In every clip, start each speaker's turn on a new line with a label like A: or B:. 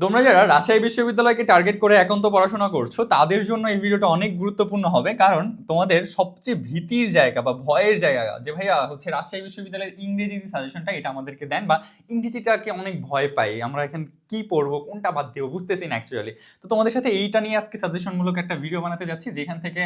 A: তোমরা যারা রাজশাহী বিশ্ববিদ্যালয়কে টার্গেট করে এখন তো পড়াশোনা করছ, তাদের জন্য এই ভিডিওটা অনেক গুরুত্বপূর্ণ হবে। কারণ তোমাদের সবচেয়ে ভীতির জায়গা বা ভয়ের জায়গা যে ভাইয়া হচ্ছে রাজশাহী বিশ্ববিদ্যালয়ের ইংরেজি যে সাজেশনটা এটা আমাদেরকে দেন বা ইংরেজিটাকে অনেক ভয় পাই আমরা এখন কি পড়ব, কোনটা বাদ দেবো, বুঝতেছি না অ্যাকচুয়ালি তো তোমাদের সাথে এইটা নিয়ে আজকে সাজেশনমূলক একটা ভিডিও বানাতে যাচ্ছি, যেখান থেকে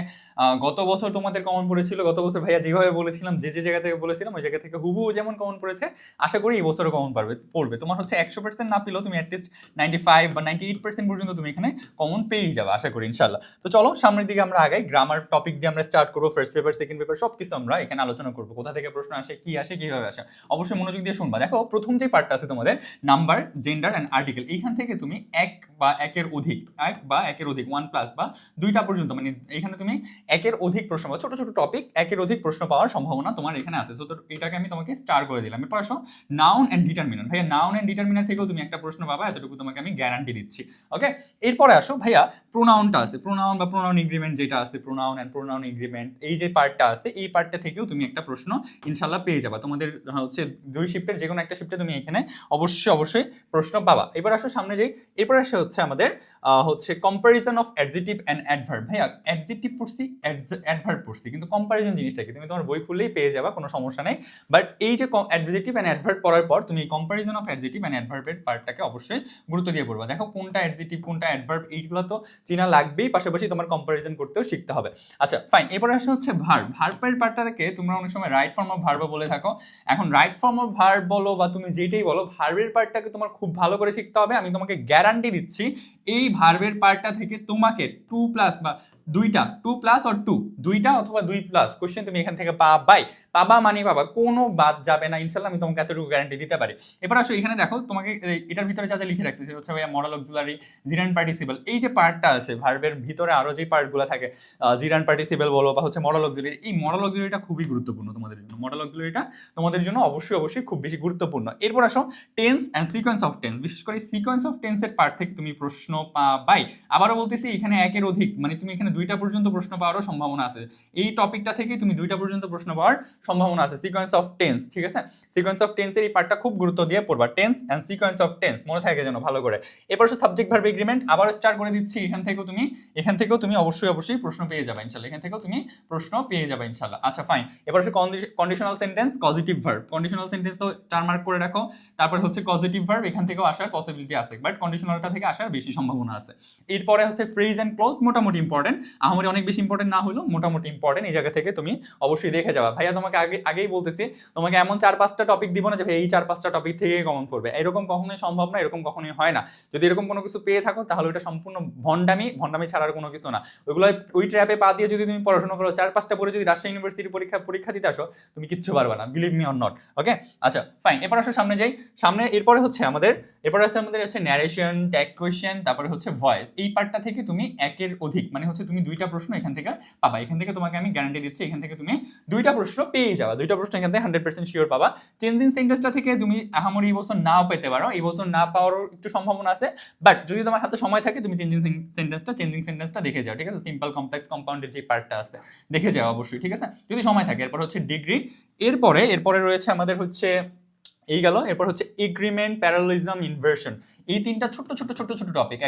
A: গত বছর তোমাদের কমন পড়েছিল, গত বছর ভাইয়া যেভাবে বলেছিলাম, যে যে জায়গা থেকে বলেছিলাম, ওই জায়গা থেকে হুবহু যেমন কমন পড়েছে, আশা করি এই বছরও কমন পারবে, পড়বে। তোমার হচ্ছে একশো পার্সেন্ট না পেলেও তুমি অ্যাটলিস্ট নাইনটি ফাইভ বা নাইনটি এইট পার্সেন্ট পর্যন্ত তুমি এখানে কমন পেয়েই যাবে, আশা করি ইনশাল্লাহ তো চলো, সামনের দিকে আমরা আগাই গ্রামার টপিক দিয়ে আমরা স্টার্ট করব ফার্স্ট পেপার সেকেন্ড পেপার সব কিছু আমরা এখানে আলোচনা করব, কোথা থেকে প্রশ্ন আসে, কি আসে, কীভাবে আসে। অবশ্যই মনোযোগ দিয়ে শুনবা। দেখো, প্রথম যে পার্টটা আছে তোমাদের নাম্বার জেন্ডার অ্যান্ড আর্টিকেল এইখান থেকে তুমি এক বা একের অধিক, এক বা একের অধিক ওয়ান প্লাস বা দুইটা পর্যন্ত মানে এখানে তুমি একের অধিক প্রশ্ন পাও ছোট ছোট টপিক একের অধিক প্রশ্ন পাওয়ার সম্ভাবনা তোমার এখানে আছে। তো এটাকে আমি তোমাকে স্টার করে দিলাম। এরপর আসো নাউন অ্যান্ড ডিটারমিনার ভাইয়া নাউন অ্যান্ড ডিটারমিনার থেকেও তুমি একটা প্রশ্ন পাবা, এতটুকু তোমাকে আমি গ্যারান্টি দিচ্ছি। ওকে এরপরে আসো, ভাইয়া প্রোনাউনটা আছে। প্রোনাউন বা প্রোনাউন এগ্রিমেন্ট যেটা আছে প্রোনাউন অ্যান্ড প্রোনাউন এগ্রিমেন্ট এই যে পার্টটা আছে, এই পার্টটা থেকেও তুমি একটা প্রশ্ন ইনশাল্লাহ পেয়ে যাবা। তোমাদের, হচ্ছে দুই শিফটের যে কোনো একটা শিফটে তুমি এখানে অবশ্যই অবশ্যই প্রশ্ন পাবা। এবার আসো সামনে যেই। এরপর আসে হচ্ছে আমাদের হচ্ছে comparison of adjective and adverb ভাইয়া অ্যাডজেটিভ পড়ছি অ্যাডভার্ব পড়ছি, কিন্তু কম্পারিজন জিনিসটা কি তুমি তোমার বই খুললেই পেয়ে যাবা, কোনো সমস্যা নেই। বাট এই যে অ্যাডজেটিভ অ্যান্ড অ্যাডভার্ব পড়ার পর তুমি কম্পারিজন অফ অ্যাডজেটিভ অ্যান্ড অ্যাডভার্বের পার্টটাকে অবশ্যই গুরুত্ব দিয়ে পড়বা। দেখো কোনটা অ্যাডজেটিভ কোনটা অ্যাডভার্ব এইগুলো তো চেনা লাগবেই, পাশাপাশি তোমার কম্পারিজন করতেও শিখতে হবে। আচ্ছা ফাইন এরপর আসে হচ্ছে ভার্ব ভার্বের পার্টটাকে তোমরা অনেক সময় রাইট ফর্ম অফ ভার্ব বলে থাকো। এখন রাইট ফর্ম অফ ভার্ব বলো বা তুমি যেটাই বলো ভার্বের পার্টটাকে তোমার খুব ভালো করে শিখতে হবে আমি তোমাকে গ্যারান্টি দিচ্ছি, এই ভার্বের পার্টটা থেকে তোমাকে টু প্লাস বা দুইটা টু প্লাস অর টু দুইটা অথবা দুই প্লাস কোশ্চেন তুমি এখান থেকে পাবাই। পাবা মানে পাবা, কোনো বাদ যাবে না। ইনশাল্লাহ আমি তোমাকে এতটুকু গ্যারান্টি দিতে পারি। এবার আসো, এখানে দেখো, তোমাকে এটার ভিতরে যা যা লিখে রাখছে, সেটা হচ্ছে মডেল অক্সিলারি জিরান পার্টিসিপল এই যে পার্টটা আছে ভার্বের ভিতরে আরও যে পার্টগুলো থাকে জিরান পার্টিসিপল বলো বা হচ্ছে মডেল অক্সিলারি এই মডেল অক্সিলারিটা খুবই গুরুত্বপূর্ণ তোমাদের জন্য। মডেল অক্সিলারিটা তোমাদের জন্য অবশ্যই অবশ্যই খুব বেশি গুরুত্বপূর্ণ। এরপর আসো tense and sequence of tense বিশেষ করে সিকোয়েন্স অফ টেন্সের পার্ট থেকে তুমি প্রশ্ন পাবাই। আবারও বলতেছি, এখানে একের অধিক মানে তুমি এখানে দুইটা পর্যন্ত প্রশ্ন পাওয়ারও সম্ভাবনা আছে। এই টপিকটা থেকে তুমি দুইটা পর্যন্ত প্রশ্ন পাওয়ার সম্ভাবনা আছে। সিকোয়েন্স অফ টেন্স ঠিক আছে? সিকোয়েন্স অফ টেন্সের এই পার্টটা খুব গুরুত্ব দিয়ে পড়বা। Tense and sequence of tense মনে থাকে যেন ভালো করে। এরপর সাবজেক্ট ভার্ব এগ্রিমেন্ট আবার স্টার্ট করে দিচ্ছি। এখান থেকেও তুমি, এখান থেকেও তুমি অবশ্যই অবশ্যই প্রশ্ন পেয়ে যাবে ইনশাল্লাহ এখান থেকেও তুমি প্রশ্ন পেয়ে যাবে ইনশাল্লাহ আচ্ছা ফাইন এবার হচ্ছে conditional sentence positive verb conditional সেন্টেন্সও star mark করে রাখো। তারপর হচ্ছে পজিটিভ ভার্ব এখান থেকেও আসার পসিবিলিটি আছে বাট কন্ডিশনালটা থেকে আসার বেশি সম্ভাবনা আছে। এরপরে হচ্ছে ফ্রেজ অ্যান্ড ক্লোজ মোটামুটি ইম্পর্টেন্ট আমাদের অনেক বেশি ইম্পর্টেন্ট না হলেও মোটামুটি ইম্পর্টেন্ট এই জায়গা থেকে তুমি অবশ্যই দেখে যাবা। ভাইয়া, তোমাকে আগে, আগেই বলতেছি, তোমাকে এমন চার পাঁচটা টপিক দিব না যে, ভাই, এই চার পাঁচটা টপিক থেকে কমন করবে। এরকম কখনোই সম্ভব না, এরকম কখনোই হয় না। যদি এরকম কোনো কিছু পেয়ে থাকো, তাহলে ওটা সম্পূর্ণ ভণ্ডামি ভণ্ডামি ছাড়ার কোনো কিছু না। ওইগুলো ওই ট্র্যাপে পা দিয়ে যদি তুমি পড়াশোনা করো, চার পাঁচটা পরে যদি রাজশাহী ইউনিভার্সিটি পরীক্ষা পরীক্ষা দিতে আসো, তুমি কিচ্ছু পারবে না believe me or not okay আচ্ছা ফাইন এরপর আসো সামনে যাই। সামনে, এরপরে হচ্ছে আমাদের, এরপরে আছে আমাদের হচ্ছে ন্যারেশন ট্যাগ কোয়েশ্চেন তারপরে হচ্ছে ভয়েস এই পার্টটা থেকে তুমি একের অধিক মানে হচ্ছে তুমি দুইটা প্রশ্ন এখান থেকে পাবা। এখান থেকে তোমাকে আমি গ্যারান্টি দিচ্ছি, এখান থেকে তুমি দুইটা প্রশ্ন পেয়ে যাবা। দুইটা প্রশ্ন এখান থেকে হান্ড্রেড পার্সেন্ট শিওর পাবা। চেঞ্জিং সেন্টেন্সটা থেকে তুমি আহামরি এই বছর নাও পেতে পারো। এই বছর না পাওয়ারও একটু সম্ভাবনা আছে। বাট যদি তোমার হাতে সময় থাকে, তুমি চেঞ্জিং সেন্টেন্সটা চেঞ্জিং সেন্টেন্সটা দেখে যাও, ঠিক আছে? সিম্পল কমপ্লেক্স কম্পাউন্ডের যে পার্টটা আছে, দেখে যাও অবশ্যই, ঠিক আছে? যদি সময় থাকে, এরপর হচ্ছে ডিগ্রি এরপরে এরপরে রয়েছে আমাদের হচ্ছে এই গেল, এরপর হচ্ছে এগ্রিমেন্ট প্যারালিজম ইনভার্সন এই তিনটা ছোট ছোট ছোট ছোট টপিক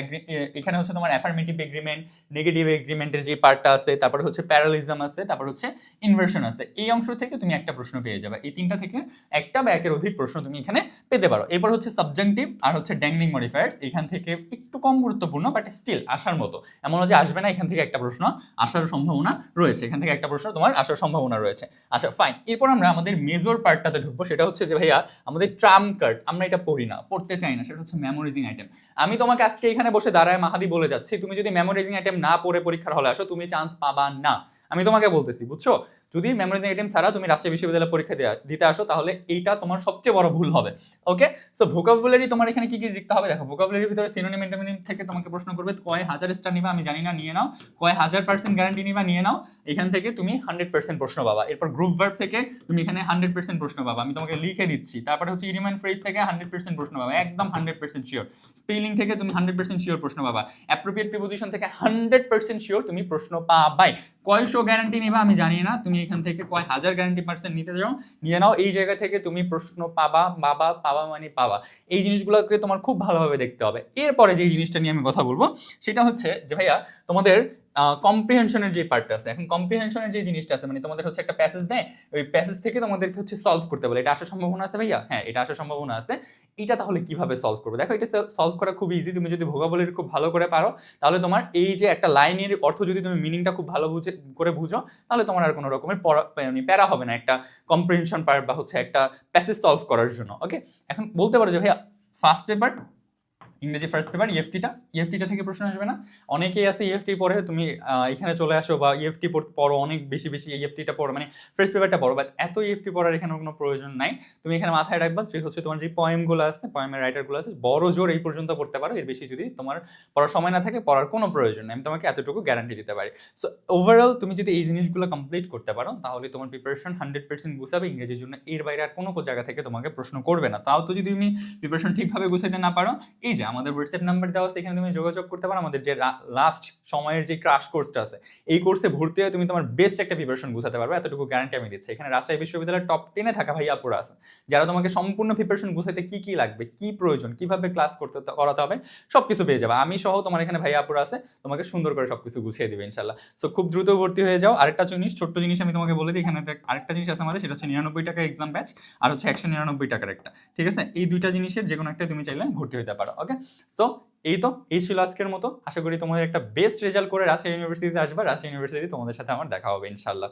A: এখানে হচ্ছে তোমার অ্যাফার্মেটিভ এগ্রিমেন্ট নেগেটিভ এগ্রিমেন্টের যে পার্টটা আছে, তারপর হচ্ছে প্যারালিজম আছে, তারপর হচ্ছে ইনভার্সন আছে। এই অংশ থেকে তুমি একটা প্রশ্ন পেয়ে যাবে। এই তিনটা থেকে একটা বা একের অধিক প্রশ্ন তুমি এখানে পেতে পারো। এরপর হচ্ছে সাবজেক্টিভ আর হচ্ছে ড্যাংলিং মডিফায়ার্স এখান থেকে একটু কম গুরুত্বপূর্ণ বাট স্টিল আসার মতো। এমন যে আসবে না, এখান থেকে একটা প্রশ্ন আসার সম্ভাবনা রয়েছে। এখান থেকে একটা প্রশ্ন তোমার আসার সম্ভাবনা রয়েছে। আচ্ছা ফাইন এরপর আমরা আমাদের মেজর পার্টটাতে ঢুকবো। সেটা হচ্ছে যে ভাইয়া আমাদের ট্রাম কার্ড আমরা এটা পড়ি না, পড়তে চাই না, সেটা হচ্ছে মেমোরাইজিং আইটেম আমি তোমাকে আজকে এখানে বসে দাঁড়ায় মাহাদি বলে যাচ্ছি, তুমি যদি মেমোরাইজিং আইটেম না পড়ে পরীক্ষার হলে আসো, তুমি চান্স পাবা না। আমি তোমাকে বলতেছি, বুঝছ? যদি মেমোরাইজিং আইটেম ছাড়া তুমি রাজশাহী বিশ্ববিদ্যালয়ে পরীক্ষা দিতে আসো, তাহলে এইটা তোমার সবচেয়ে বড় ভুল হবে ওকে সো ভোকাবুলারি তোমার এখানে কি কি লিখতে হবে? দেখো ভোকাবুলারির ভিতরে সিনোনিম এন্টোনিম থেকে তোমাকে প্রশ্ন করবে, কয় হাজার স্টার নিবা, আমি জানি না, নিয়ে নাও। কয় হাজার পার্সেন্ট গ্যারান্টি নিবা, নিয়ে নাও। এখান থেকে তুমি হান্ড্রেড পার্সেন্ট প্রশ্ন পাবা। এরপর গ্রুপ ভার্ব থেকে তুমি এখানে হান্ড্রেড পার্সেন্ট প্রশ্ন পাবা। আমি তোমাকে লিখে দিচ্ছি। তারপরে হচ্ছে ইডিমান ফ্রেজ থেকে হান্ড্রেড পার্সেন্ট প্রশ্ন পাবা। একদম হান্ড্রেড পার্সেন্ট শিওর স্পেলিং থেকে তুমি হান্ড্রেড পার্সেন্ট শিওর প্রশ্ন পাবা। অ্যাপ্রোপ্রিয়েট প্রিপোজিশন থেকে হান্ড্রেড পার্সেন্ট শিওর তুমি প্রশ্ন পাবাই। কয়শো গ্যারান্টি নিবা, আমি জানি না। তুমি এখান থেকে কয় হাজার গ্যারান্টি পার্সেন্ট নিতে চাও নিয়ে নাও, এই জায়গা থেকে তুমি প্রশ্ন পাবা বাবা পাবা মানে পাবা। এই জিনিসগুলোকে তোমার খুব ভালোভাবে দেখতে হবে। এরপরে যে জিনিসটা নিয়ে আমি কথা বলব, সেটা হচ্ছে যে ভাইয়া, তোমাদের কম্প্রিহেনশনের যে পার্টটা আছে। এখন কম্প্রিহেনশনের যে জিনিসটা আছে মানে তোমাদের হচ্ছে একটা প্যাসেজ দেয়, ওই প্যাসেজ থেকে তোমাদেরকে হচ্ছে সলভ করতে বলে। এটা আসার সম্ভাবনা আছে ভাইয়া? হ্যাঁ এটা আসার সম্ভাবনা আছে। এটা তাহলে কীভাবে সলভ করবে? দেখো, এটা সলভ করা খুব ইজি তুমি যদি ভোগাবলির খুব ভালো করে পারো, তাহলে তোমার এই যে একটা লাইনের অর্থ যদি তুমি মিনিংটা খুব ভালো বুঝে, করে বুঝো, তাহলে তোমার আর কোনো রকমের মানে প্যারা হবে না একটা কম্প্রিহেনশন পার্ট বা হচ্ছে একটা প্যাসেজ সলভ করার জন্য ওকে এখন বলতে পারো যে ভাইয়া ফার্স্ট পেপার ইংরেজি ফার্স্ট পেপার ইএফটিটা ইএফটিটা থেকে প্রশ্ন আসবে না। অনেকেই আছে ইএফটি পড়ে, তুমি এখানে চলে আসো বা E ইএফটি পড়ো অনেক বেশি বেশি ইএফটিটা পড়ো। মানে ফার্স্ট পেপারটা পড়ো বাট এত ইএফটি পড়ার এখানে কোনো প্রয়োজন নাই। তুমি এখানে মাথায় রাখবা যে হচ্ছে তোমার যে পয়েমগুলো আছে পয়েমের রাইটারগুলো আছে, বড় জোর এই পর্যন্ত পড়তে পারো। এর বেশি যদি তোমার পড়ার সময় না থাকে, পড়ার কোনো প্রয়োজন নেই। আমি তোমাকে এতটুকু গ্যারান্টি দিতে পারি। সো ওভারঅল তুমি যদি এই জিনিসগুলো কমপ্লিট করতে পারো, তাহলে তোমার প্রিপারেশন হান্ড্রেড পার্সেন্ট গুছাবে। ইংরেজির জন্য এর বাইরে আর কোনো জায়গা থেকে তোমাকে প্রশ্ন করবে না। তাও তো যদি তুমি প্রিপারেশন ঠিকভাবে গুছাইতে না পারো, এই যে। আমাদের হোয়াটসঅ্যাপ নাম্বার দেওয়া আছে, এখানে তুমি যোগাযোগ করতে পারো। আমাদের যে লাস্ট সময়ের যে ক্রাশ কোর্সটা আছে, এই কোর্সে ভর্তি হয়ে তুমি তোমার বেস্ট একটা প্রিপারেশন গুছাতে পারবে। এতটুকু গ্যারান্টি আমি দিচ্ছি। এখানে রাজশাহী বিশ্ববিদ্যালয়ের টপ টেনে থাকা ভাই আপুরা আছে, যারা তোমাকে সম্পূর্ণ প্রিপারেশন গুছাইতে কি কি লাগবে, কি প্রয়োজন, কীভাবে ক্লাস করতে, করাতে হবে সব কিছু পেয়ে যাবে। আমি সহ তোমার এখানে ভাই আপুরা আছে, তোমাকে সুন্দর করে সবকিছু গুছিয়ে দেবে ইনশাল্লাহ সো খুব দ্রুত ভর্তি হয়ে যাও। আরেকটা জিনিস, ছোট্ট জিনিস আমি তোমাকে বলে দিই, এখানে আরেকটা জিনিস আছে আমাদের, সেটা হচ্ছে নিরানব্বই টাকা এক্সাম ব্যাচ আর হচ্ছে একশো নিরানব্বই টাকার একটা। ঠিক আছে? এই দুইটা জিনিসের যে কোনো একটা তুমি চাইলে ভর্তি হতে পারো ওকে সো এই তো, এই ছিল আজকের মতো। আশা করি তোমাদের একটা বেস্ট রেজাল্ট করে রাজশাহী ইউনিভার্সিটিতে আসবে। রাজশাহী ইউনিভার্সিটি তোমাদের সাথে আমার দেখা হবে ইনশাল্লাহ